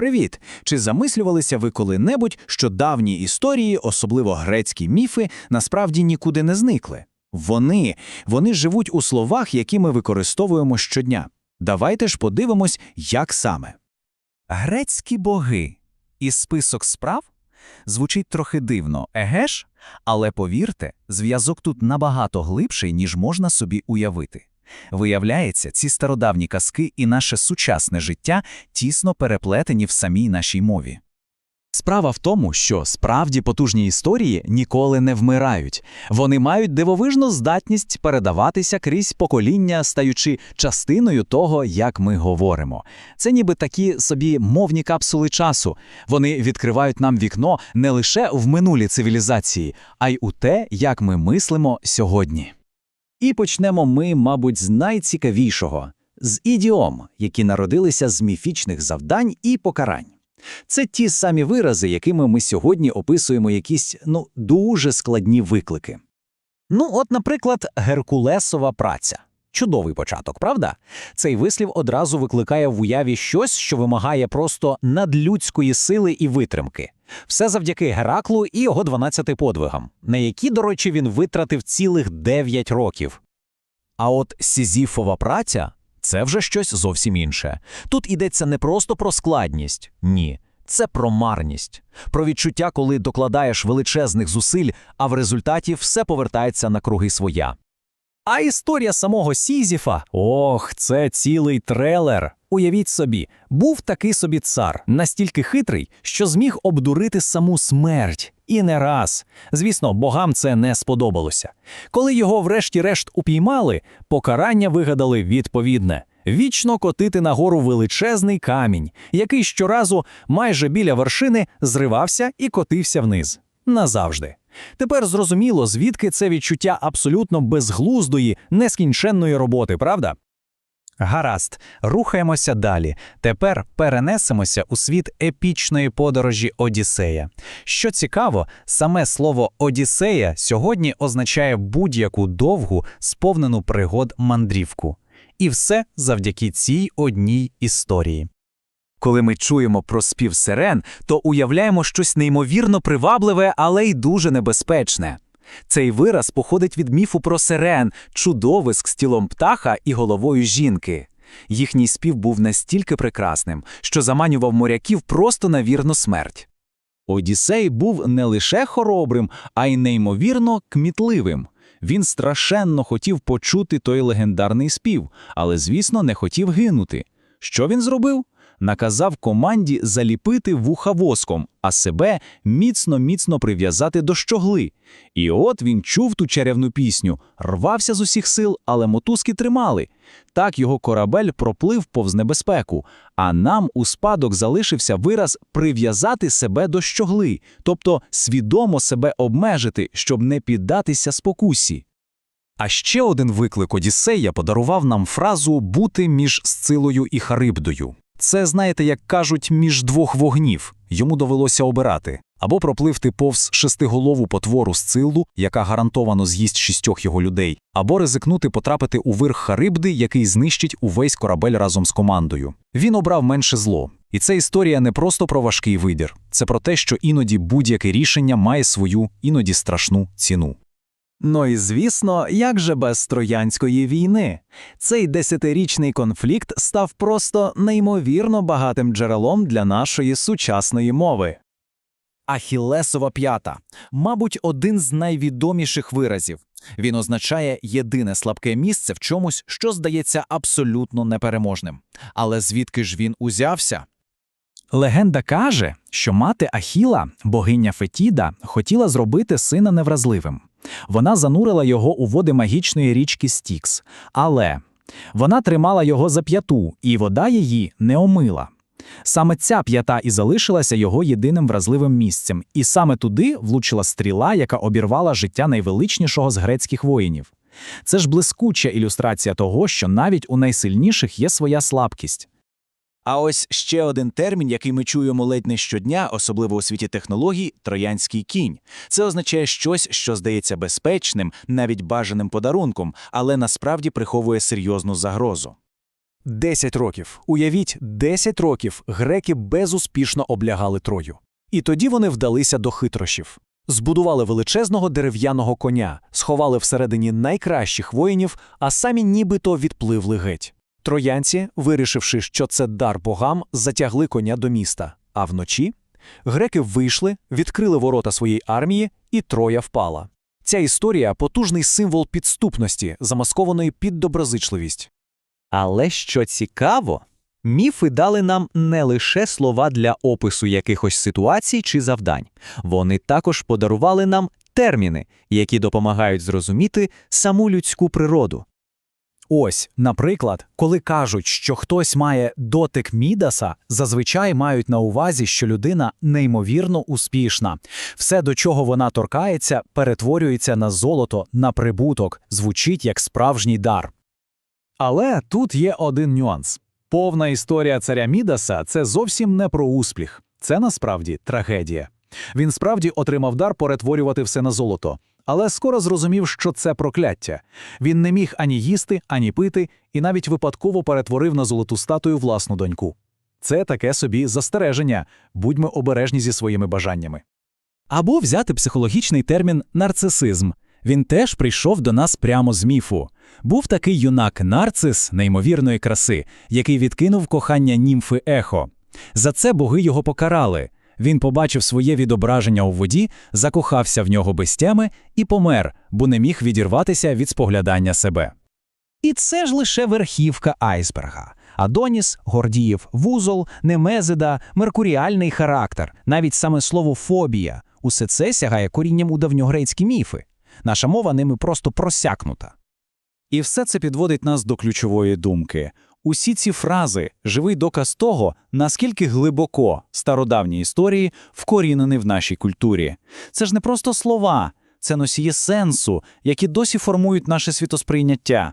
Привіт! Чи замислювалися ви коли-небудь, що давні історії, особливо грецькі міфи, насправді нікуди не зникли? Вони, вони живуть у словах, які ми використовуємо щодня. Давайте ж подивимось, як саме. Грецькі боги і список справ звучить трохи дивно, еге ж? Але повірте, зв'язок тут набагато глибший, ніж можна собі уявити. Виявляється, ці стародавні казки і наше сучасне життя тісно переплетені в самій нашій мові. Справа в тому, що справді потужні історії ніколи не вмирають. Вони мають дивовижну здатність передаватися крізь покоління, стаючи частиною того, як ми говоримо. Це ніби такі собі мовні капсули часу. Вони відкривають нам вікно не лише в минулі цивілізації, а й у те, як ми мислимо сьогодні. І почнемо ми, мабуть, з найцікавішого з ідіом, які народилися з міфічних завдань і покарань. Це ті самі вирази, якими ми сьогодні описуємо якісь ну дуже складні виклики. Ну, от, наприклад, Геркулесова праця. Чудовий початок, правда? Цей вислів одразу викликає в уяві щось, що вимагає просто надлюдської сили і витримки. Все завдяки Гераклу і його 12 подвигам, на які, до речі, він витратив цілих 9 років. А от Сізіфова праця це вже щось зовсім інше. Тут йдеться не просто про складність, ні. Це про марність, про відчуття, коли докладаєш величезних зусиль, а в результаті все повертається на круги своя. А історія самого Сізіфа ох, це цілий трелер. Уявіть собі, був такий собі цар, настільки хитрий, що зміг обдурити саму смерть. І не раз. Звісно, богам це не сподобалося. Коли його врешті-решт упіймали, покарання вигадали відповідне. Вічно котити нагору величезний камінь, який щоразу майже біля вершини зривався і котився вниз. Назавжди. Тепер зрозуміло, звідки це відчуття абсолютно безглуздої, нескінченної роботи, правда? Гаразд, рухаємося далі. Тепер перенесемося у світ епічної подорожі Одіссея. Що цікаво, саме слово Одіссея сьогодні означає будь-яку довгу, сповнену пригод мандрівку. І все завдяки цій одній історії. Коли ми чуємо про спів сирен, то уявляємо щось неймовірно привабливе, але й дуже небезпечне. Цей вираз походить від міфу про сирен, чудовиськ з тілом птаха і головою жінки. Їхній спів був настільки прекрасним, що заманював моряків просто на вірну смерть. Одіссей був не лише хоробрим, а й неймовірно кмітливим. Він страшенно хотів почути той легендарний спів, але, звісно, не хотів гинути. Що він зробив? Наказав команді заліпити вуха воском, а себе міцно-міцно прив'язати до щогли. І от він чув ту чарівну пісню, рвався з усіх сил, але мотузки тримали. Так його корабель проплив повз небезпеку, а нам у спадок залишився вираз прив'язати себе до щогли, тобто свідомо себе обмежити, щоб не піддатися спокусі. А ще один виклик Одіссея подарував нам фразу бути між Сцилою і Харибдою. Це, знаєте, як кажуть, між двох вогнів. Йому довелося обирати або пропливти повз шестиголову потвору Сциллу, яка гарантовано з'їсть шістьох його людей, або ризикнути потрапити у вирх Харибди, який знищить увесь корабель разом з командою. Він обрав менше зло. І ця історія не просто про важкий вибір, це про те, що іноді будь-яке рішення має свою іноді страшну ціну. Ну і звісно, як же без Троянської війни? Цей десятирічний конфлікт став просто неймовірно багатим джерелом для нашої сучасної мови. Ахілесова п'ята, мабуть, один з найвідоміших виразів. Він означає єдине слабке місце в чомусь, що здається абсолютно непереможним. Але звідки ж він узявся? Легенда каже, що мати Ахіла, богиня Фетіда, хотіла зробити сина невразливим. Вона занурила його у води магічної річки Стікс, але вона тримала його за п'яту, і вода її не омила. Саме ця п'ята і залишилася його єдиним вразливим місцем, і саме туди влучила стріла, яка обірвала життя найвеличнішого з грецьких воїнів. Це ж блискуча ілюстрація того, що навіть у найсильніших є своя слабкість. А ось ще один термін, який ми чуємо ледь не щодня, особливо у світі технологій троянський кінь. Це означає щось, що здається безпечним, навіть бажаним подарунком, але насправді приховує серйозну загрозу. Десять років. Уявіть, десять років греки безуспішно облягали Трою. І тоді вони вдалися до хитрощів. Збудували величезного дерев'яного коня, сховали всередині найкращих воїнів, а самі нібито відпливли геть. Троянці, вирішивши, що це дар богам, затягли коня до міста. А вночі греки вийшли, відкрили ворота своєї армії, і Троя впала. Ця історія потужний символ підступності, замаскованої під доброзичливість. Але що цікаво, міфи дали нам не лише слова для опису якихось ситуацій чи завдань, вони також подарували нам терміни, які допомагають зрозуміти саму людську природу. Ось, наприклад, коли кажуть, що хтось має дотик Мідаса, зазвичай мають на увазі, що людина неймовірно успішна. Все, до чого вона торкається, перетворюється на золото, на прибуток, звучить як справжній дар. Але тут є один нюанс. Повна історія царя Мідаса це зовсім не про успіх. Це насправді трагедія. Він справді отримав дар перетворювати все на золото, але скоро зрозумів, що це прокляття. Він не міг ані їсти, ані пити, і навіть випадково перетворив на золоту статую власну доньку. Це таке собі застереження. Будьмо обережні зі своїми бажаннями. Або взяти психологічний термін нарцисизм. Він теж прийшов до нас прямо з міфу. Був такий юнак нарцис неймовірної краси, який відкинув кохання німфи ехо. За це боги його покарали. Він побачив своє відображення у воді, закохався в нього без тями і помер, бо не міг відірватися від споглядання себе. І це ж лише верхівка айсберга. Адоніс, Гордіїв, вузол, Немезида, меркуріальний характер, навіть саме слово фобія усе це сягає корінням у давньогрецькі міфи. Наша мова ними просто просякнута. І все це підводить нас до ключової думки. Усі ці фрази живий доказ того, наскільки глибоко стародавні історії вкорінені в нашій культурі. Це ж не просто слова, це носії сенсу, які досі формують наше світосприйняття.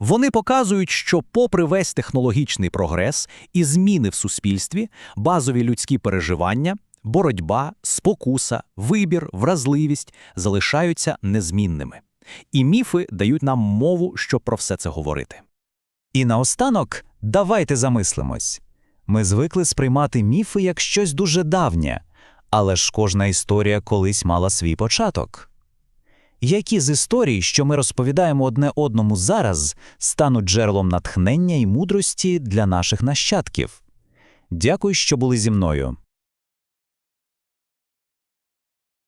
Вони показують, що, попри весь технологічний прогрес і зміни в суспільстві, базові людські переживання, боротьба, спокуса, вибір, вразливість залишаються незмінними. І міфи дають нам мову, щоб про все це говорити. І наостанок давайте замислимось. Ми звикли сприймати міфи як щось дуже давнє, але ж кожна історія колись мала свій початок. Які з історій, що ми розповідаємо одне одному зараз, стануть джерелом натхнення і мудрості для наших нащадків? Дякую, що були зі мною.